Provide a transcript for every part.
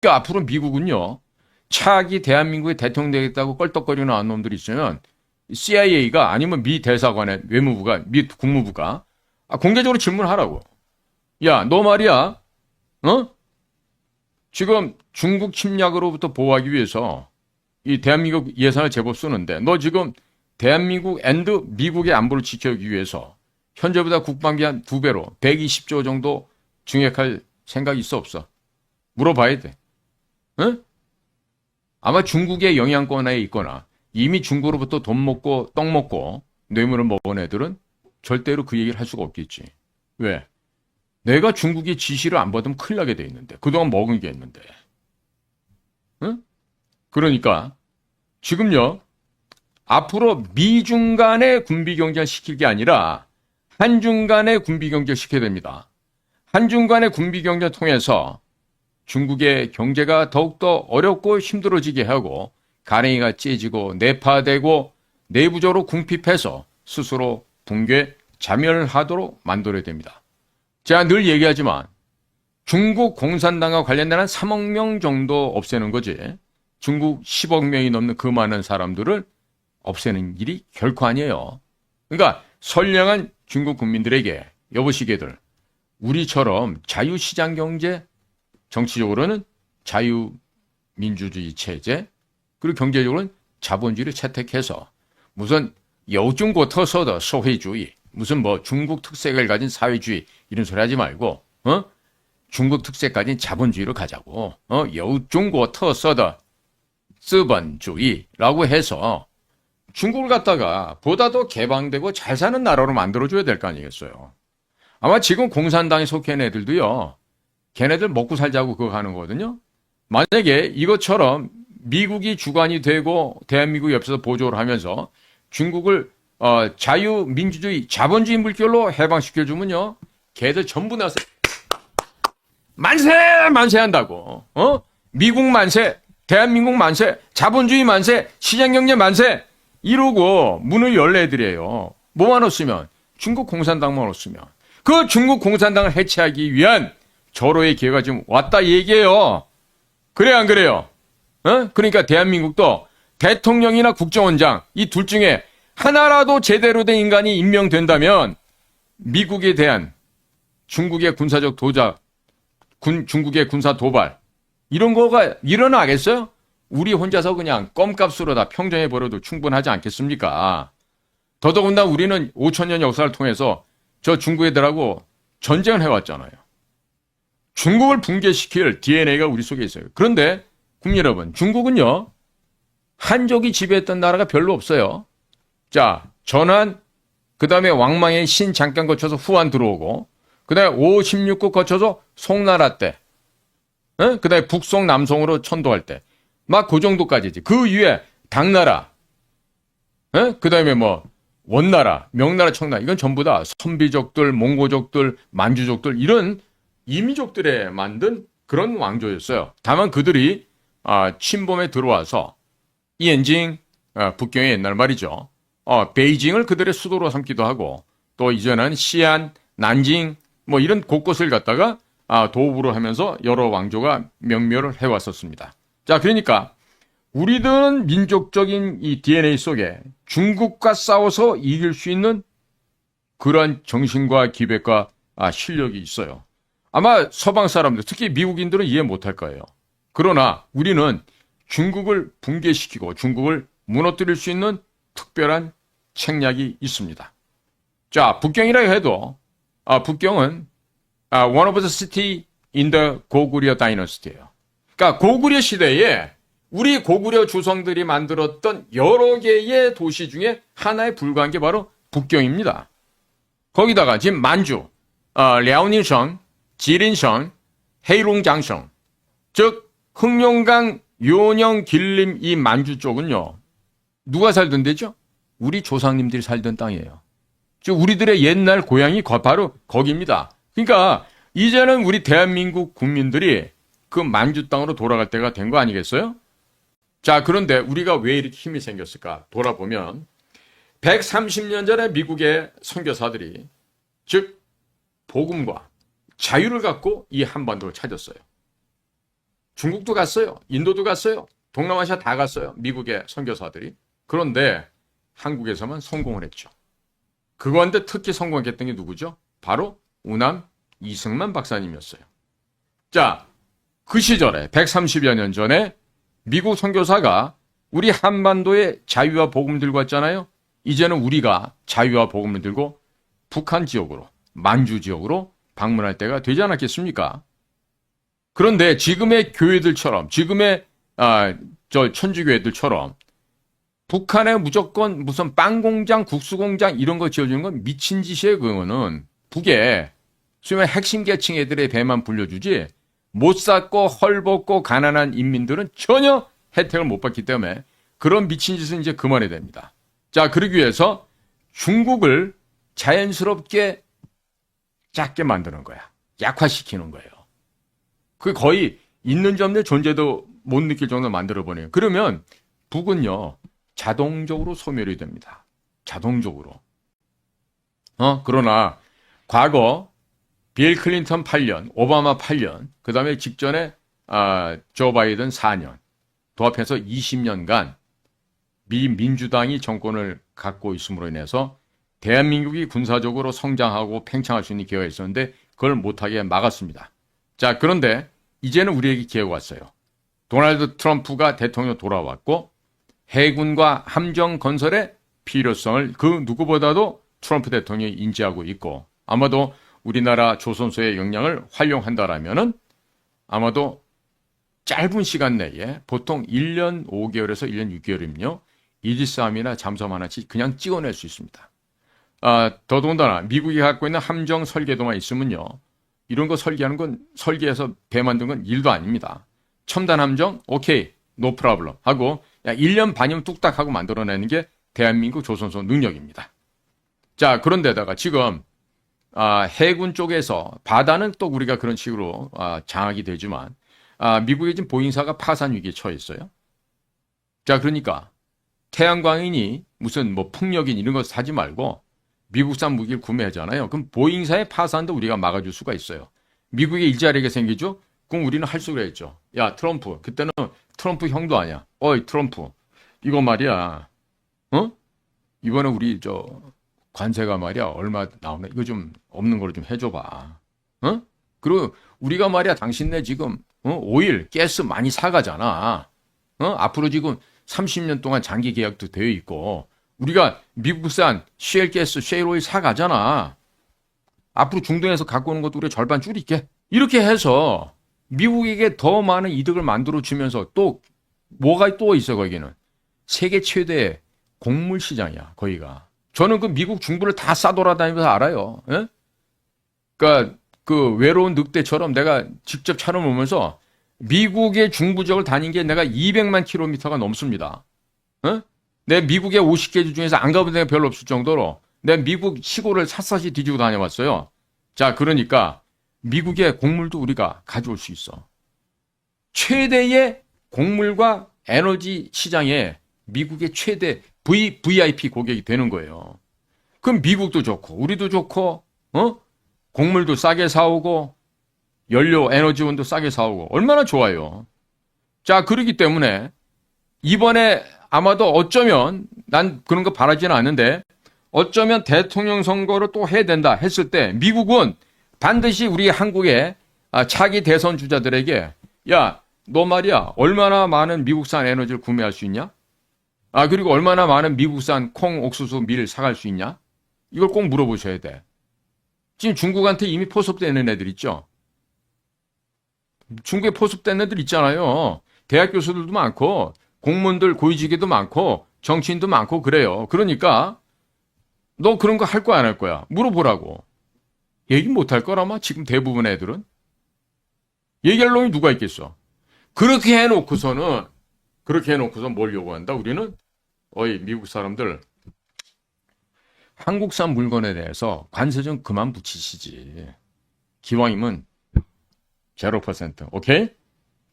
그러니까 앞으로 미국은요. 차기 대한민국의 대통령 되겠다고 껄떡거리는 나온 놈들이 있으면 CIA가 아니면 미 대사관의 외무부가 미 국무부가 아, 공개적으로 질문하라고. 야, 너 말이야. 어? 지금 중국 침략으로부터 보호하기 위해서 이 대한민국 예산을 제법 쓰는데 너 지금 대한민국 앤드 미국의 안보를 지키기 위해서 현재보다 국방비 한 두 배로 120조 정도 증액할 생각이 있어 없어? 물어봐야 돼. 응? 아마 중국의 영향권에 있거나 이미 중국으로부터 돈 먹고 떡 먹고 뇌물을 먹은 애들은 절대로 그 얘기를 할 수가 없겠지. 왜? 내가 중국의 지시를 안 받으면 큰일 나게 돼 있는데 그동안 먹은 게 있는데. 응? 그러니까 지금요 앞으로 미중 간의 군비 경쟁을 시킬 게 아니라 한중 간의 군비 경쟁을 시켜야 됩니다. 한중 간의 군비 경쟁을 통해서 중국의 경제가 더욱더 어렵고 힘들어지게 하고 가랭이가 찢어지고 내파되고 내부적으로 궁핍해서 스스로 붕괴 자멸하도록 만들어야 됩니다. 제가 늘 얘기하지만 중국 공산당과 관련된 한 3억 명 정도 없애는 거지. 중국 10억 명이 넘는 그 많은 사람들을 없애는 일이 결코 아니에요. 그러니까 선량한 중국 국민들에게 여보시게들 우리처럼 자유시장 경제 정치적으로는 자유민주주의 체제 그리고 경제적으로는 자본주의를 채택해서 무슨 여중고터서더 소회주의 무슨 뭐 중국 특색을 가진 사회주의 이런 소리 하지 말고 어 중국 특색 가진 자본주의로 가자고 어 여중고터서더资本주의라고 해서 중국을 갖다가 보다 더 개방되고 잘 사는 나라로 만들어줘야 될 거 아니겠어요. 아마 지금 공산당에 속해 있는 애들도요. 걔네들 먹고 살자고 그거 하는 거거든요. 만약에 이것처럼 미국이 주관이 되고 대한민국이 옆에서 보조를 하면서 중국을 어, 자유민주주의 자본주의 물결로 해방시켜주면요. 걔들 전부 나서 만세 만세 한다고. 어? 미국 만세, 대한민국 만세, 자본주의 만세, 시장경제 만세 이러고 문을 열래드려요. 뭐만 없으면 중국 공산당만 없으면 그 중국 공산당을 해체하기 위한 절호의 기회가 지금 왔다 얘기해요. 그래 안 그래요? 어? 그러니까 대한민국도 대통령이나 국정원장 이 둘 중에 하나라도 제대로 된 인간이 임명된다면 미국에 대한 중국의 군사적 도작, 군, 중국의 군사 도발 이런 거가 일어나겠어요? 우리 혼자서 그냥 껌값으로 다 평정해 버려도 충분하지 않겠습니까? 더더군다나 우리는 5천 년 역사를 통해서 저 중국 애들하고 전쟁을 해왔잖아요. 중국을 붕괴시킬 DNA가 우리 속에 있어요. 그런데 국민 여러분, 중국은요, 한족이 지배했던 나라가 별로 없어요. 자, 전환, 그 다음에 왕망의 신 잠깐 거쳐서 후한 들어오고, 그 다음에 5, 16국 거쳐서 송나라 때, 그 다음에 북송, 남송으로 천도할 때, 막 그 정도까지지. 그 위에 당나라, 그 다음에 뭐, 원나라, 명나라, 청나라, 이건 전부 다 선비족들, 몽고족들, 만주족들, 이런 이민족들에 만든 그런 왕조였어요. 다만 그들이 아, 침범에 들어와서 이엔징 아, 북경의 옛날 말이죠. 어, 베이징을 그들의 수도로 삼기도 하고 또 이전엔 시안, 난징 뭐 이런 곳곳을 갖다가 아, 도읍으로 하면서 여러 왕조가 명멸을 해왔었습니다. 자, 그러니까 우리들은 민족적인 이 DNA 속에 중국과 싸워서 이길 수 있는 그런 정신과 기백과 아, 실력이 있어요. 아마 서방 사람들, 특히 미국인들은 이해 못할 거예요. 그러나 우리는 중국을 붕괴시키고 중국을 무너뜨릴 수 있는 특별한 책략이 있습니다. 자, 북경이라 해도 아, 북경은 아, one of the city in the 고구려 다이너스티예요. 그러니까 고구려 시대에 우리 고구려 조상들이 만들었던 여러 개의 도시 중에 하나에 불과한 게 바로 북경입니다. 거기다가 지금 만주, 어, 랴오닝성, 지린성, 헤이롱장성, 즉 흥룡강, 요령, 길림 이 만주 쪽은요. 누가 살던 데죠? 우리 조상님들이 살던 땅이에요. 즉 우리들의 옛날 고향이 바로 거기입니다. 그러니까 이제는 우리 대한민국 국민들이 그 만주 땅으로 돌아갈 때가 된 거 아니겠어요? 자, 그런데 우리가 왜 이렇게 힘이 생겼을까? 돌아보면 130년 전에 미국의 선교사들이 즉 복음과 자유를 갖고 이 한반도를 찾았어요. 중국도 갔어요. 인도도 갔어요. 동남아시아 다 갔어요. 미국의 선교사들이. 그런데 한국에서만 성공을 했죠. 그건데 특히 성공했던 게 누구죠? 바로 우남 이승만 박사님이었어요. 자, 그 시절에 130여 년 전에 미국 선교사가 우리 한반도에 자유와 복음을 들고 왔잖아요. 이제는 우리가 자유와 복음을 들고 북한 지역으로, 만주 지역으로 방문할 때가 되지 않았겠습니까? 그런데 지금의 교회들처럼, 지금의 아, 저 천주교회들처럼 북한에 무조건 무슨 빵 공장, 국수 공장 이런 거 지어주는 건 미친 짓이에요. 그거는 북에 소위 핵심 계층 애들의 배만 불려주지 못 샀고 헐벗고 가난한 인민들은 전혀 혜택을 못 받기 때문에 그런 미친 짓은 이제 그만해야 됩니다. 자, 그러기 위해서 중국을 자연스럽게 작게 만드는 거야. 약화시키는 거예요. 그 거의 있는지 없는 존재도 못 느낄 정도로 만들어 버려요. 그러면 북은요, 자동적으로 소멸이 됩니다. 자동적으로. 어, 그러나 과거 빌 클린턴 8년, 오바마 8년, 그 다음에 직전에 아, 조 바이든 4년, 도합해서 20년간 미 민주당이 정권을 갖고 있음으로 인해서 대한민국이 군사적으로 성장하고 팽창할 수 있는 기회가 있었는데 그걸 못하게 막았습니다. 자, 그런데 이제는 우리에게 기회가 왔어요. 도널드 트럼프가 대통령 돌아왔고 해군과 함정 건설의 필요성을 그 누구보다도 트럼프 대통령이 인지하고 있고 아마도 우리나라 조선소의 역량을 활용한다라면은 아마도 짧은 시간 내에 보통 1년 5개월에서 1년 6개월이면요. 이지스함이나 잠수함 하나씩 그냥 찍어낼 수 있습니다. 아, 더더군다나 미국이 갖고 있는 함정 설계도만 있으면요. 이런 거 설계하는 건 설계해서 배 만든 건 일도 아닙니다. 첨단 함정, 오케이, 노 프라블럼 하고 야, 1년 반이면 뚝딱 하고 만들어내는 게 대한민국 조선소 능력입니다. 자, 그런데다가 지금 아, 해군 쪽에서 바다는 또 우리가 그런 식으로 아, 장악이 되지만 아, 미국의 지금 보잉사가 파산 위기에 처해 있어요. 자, 그러니까 태양광인이 무슨 뭐 풍력인 이런 거 사지 말고 미국산 무기를 구매하잖아요. 그럼 보잉사의 파산도 우리가 막아줄 수가 있어요. 미국에 일자리가 생기죠? 그럼 우리는 할 수가 있죠. 야, 트럼프. 그때는 트럼프 형도 아니야. 어이, 트럼프. 이거 말이야. 어? 이번에 우리 저 관세가 말이야. 얼마 나오나? 이거 좀 없는 걸로 좀 해줘봐. 어? 그리고 우리가 말이야. 당신네 지금 어? 오일, 가스 많이 사가잖아. 어? 앞으로 지금 30년 동안 장기 계약도 되어 있고 우리가 미국산 셰일 가스, 셰일 오일 사가잖아. 앞으로 중동에서 갖고 오는 것도 우리 절반 줄일게. 이렇게 해서 미국에게 더 많은 이득을 만들어 주면서 또 뭐가 또 있어 거기는 세계 최대 곡물 시장이야 거기가. 저는 그 미국 중부를 다 싸돌아다니면서 알아요. 예? 그러니까 그 외로운 늑대처럼 내가 직접 촬영보면서 미국의 중부 지역을 다닌 게 내가 200만 킬로미터가 넘습니다. 어? 내 미국의 50개 주 중에서 안 가본 데가 별로 없을 정도로 내 미국 시골을 샅샅이 뒤지고 다녀왔어요. 자, 그러니까 미국의 곡물도 우리가 가져올 수 있어. 최대의 곡물과 에너지 시장에 미국의 최대 V, VIP 고객이 되는 거예요. 그럼 미국도 좋고, 우리도 좋고, 어? 곡물도 싸게 사오고, 연료, 에너지원도 싸게 사오고, 얼마나 좋아요. 자, 그러기 때문에, 이번에 아마도 어쩌면, 난 그런 거 바라지는 않는데, 어쩌면 대통령 선거를 또 해야 된다 했을 때, 미국은 반드시 우리 한국의 아, 차기 대선 주자들에게 야, 너 말이야 얼마나 많은 미국산 에너지를 구매할 수 있냐? 아 그리고 얼마나 많은 미국산 콩, 옥수수, 밀 사갈 수 있냐? 이걸 꼭 물어보셔야 돼. 지금 중국한테 이미 포섭되는 애들 있죠? 중국에 포섭된 애들 있잖아요. 대학 교수들도 많고 공무원들 고위직에도 많고 정치인도 많고 그래요. 그러니까 너 그런 거 할 거야 안 할 거야? 물어보라고. 얘기 못 할 거라마 지금 대부분 애들은 얘기할 놈이 누가 있겠어? 그렇게 해놓고서는 그렇게 해놓고서 뭘 요구한다? 우리는 어이 미국 사람들 한국산 물건에 대해서 관세 좀 그만 붙이시지. 기왕이면 0% 오케이?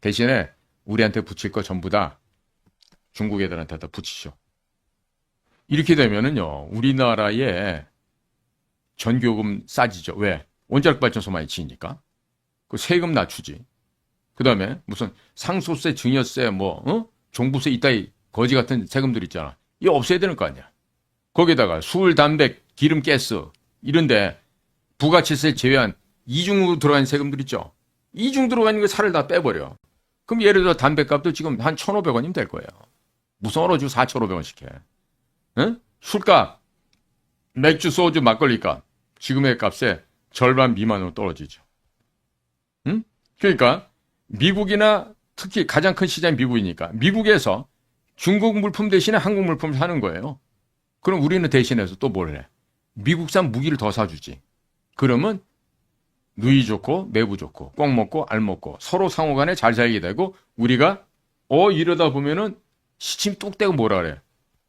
대신에 우리한테 붙일 거 전부 다 중국 애들한테 다 붙이죠. 이렇게 되면은요 우리나라의 전기요금 싸지죠. 왜? 원자력 발전소 많이 지니까. 그 세금 낮추지. 그 다음에 무슨 상속세, 증여세, 뭐, 어? 종부세 이따위 거지 같은 세금들 있잖아. 이거 없애야 되는 거 아니야. 거기다가 술, 담배, 기름, 가스 이런데 부가치세 제외한 이중으로 들어간 세금들 있죠. 이중 들어가는 거 살을 다 빼버려. 그럼 예를 들어 담배값도 지금 한 1,500원이면 될 거예요. 무슨 얼어주 4,500원씩 해. 응? 술값, 맥주, 소주, 막걸리값 지금의 값에 절반 미만으로 떨어지죠. 응? 그러니까 미국이나 특히 가장 큰 시장이 미국이니까 미국에서 중국 물품 대신에 한국 물품을 사는 거예요. 그럼 우리는 대신해서 또 뭘 해? 미국산 무기를 더 사주지. 그러면 누이 좋고 매부 좋고 꼭 먹고 알 먹고 서로 상호간에 잘 살게 되고 우리가 어 이러다 보면은 시침 뚝 떼고 뭐라 그래?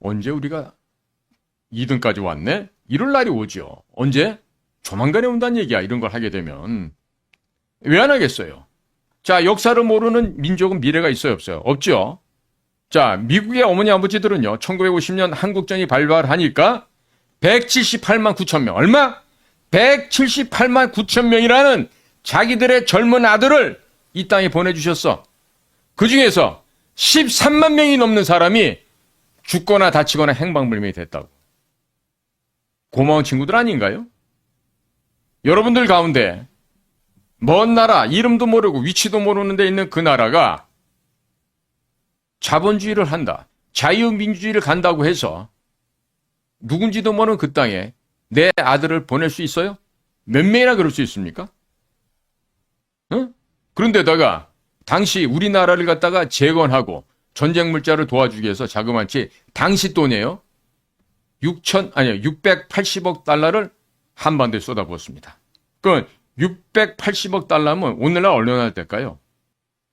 언제 우리가 2등까지 왔네? 이럴 날이 오죠. 언제? 조만간에 온다는 얘기야. 이런 걸 하게 되면 왜 안 하겠어요? 자, 역사를 모르는 민족은 미래가 있어요, 없어요? 없죠. 자, 미국의 어머니 아버지들은요, 1950년 한국전이 발발하니까 178만 9천 명. 얼마? 178만 9천 명이라는 자기들의 젊은 아들을 이 땅에 보내주셨어. 그 중에서 13만 명이 넘는 사람이 죽거나 다치거나 행방불명이 됐다고. 고마운 친구들 아닌가요? 여러분들 가운데 먼 나라, 이름도 모르고 위치도 모르는 데 있는 그 나라가 자본주의를 한다. 자유민주주의를 간다고 해서 누군지도 모르는 그 땅에 내 아들을 보낼 수 있어요? 몇 명이나 그럴 수 있습니까? 응? 그런데다가 당시 우리나라를 갖다가 재건하고 전쟁 물자를 도와주기 위해서 자그마치 당시 돈이에요. 6천 아니요 680억 달러를 한반도에 쏟아부었습니다. 그 680억 달러면 오늘날 얼마나 될까요?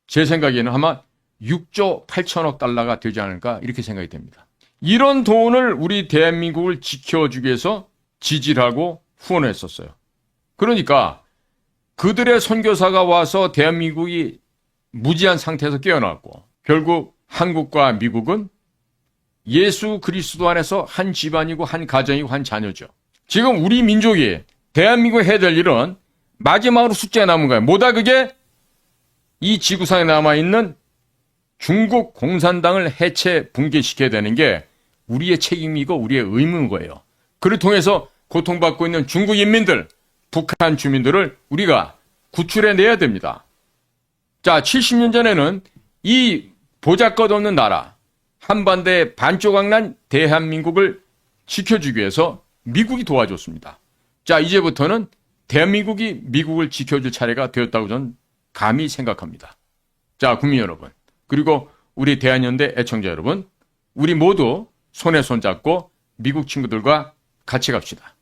제 생각에는 아마 6조 8천억 달러가 되지 않을까 이렇게 생각이 됩니다. 이런 돈을 우리 대한민국을 지켜주기 위해서 지지하고 후원했었어요. 그러니까 그들의 선교사가 와서 대한민국이 무지한 상태에서 깨어났고 결국 한국과 미국은 예수 그리스도 안에서 한 집안이고 한 가정이고 한 자녀죠. 지금 우리 민족이 대한민국에 해야 될 일은 마지막으로 숙제가 남은 거예요. 뭐다 그게? 이 지구상에 남아있는 중국 공산당을 해체 붕괴시켜야 되는 게 우리의 책임이고 우리의 의무인 거예요. 그를 통해서 고통받고 있는 중국 인민들, 북한 주민들을 우리가 구출해 내야 됩니다. 자, 70년 전에는 이 보잘것 없는 나라, 한반도의 반조각난 대한민국을 지켜주기 위해서 미국이 도와줬습니다. 자, 이제부터는 대한민국이 미국을 지켜줄 차례가 되었다고 저는 감히 생각합니다. 자, 국민 여러분. 그리고 우리 대한연대 애청자 여러분. 우리 모두 손에 손 잡고 미국 친구들과 같이 갑시다.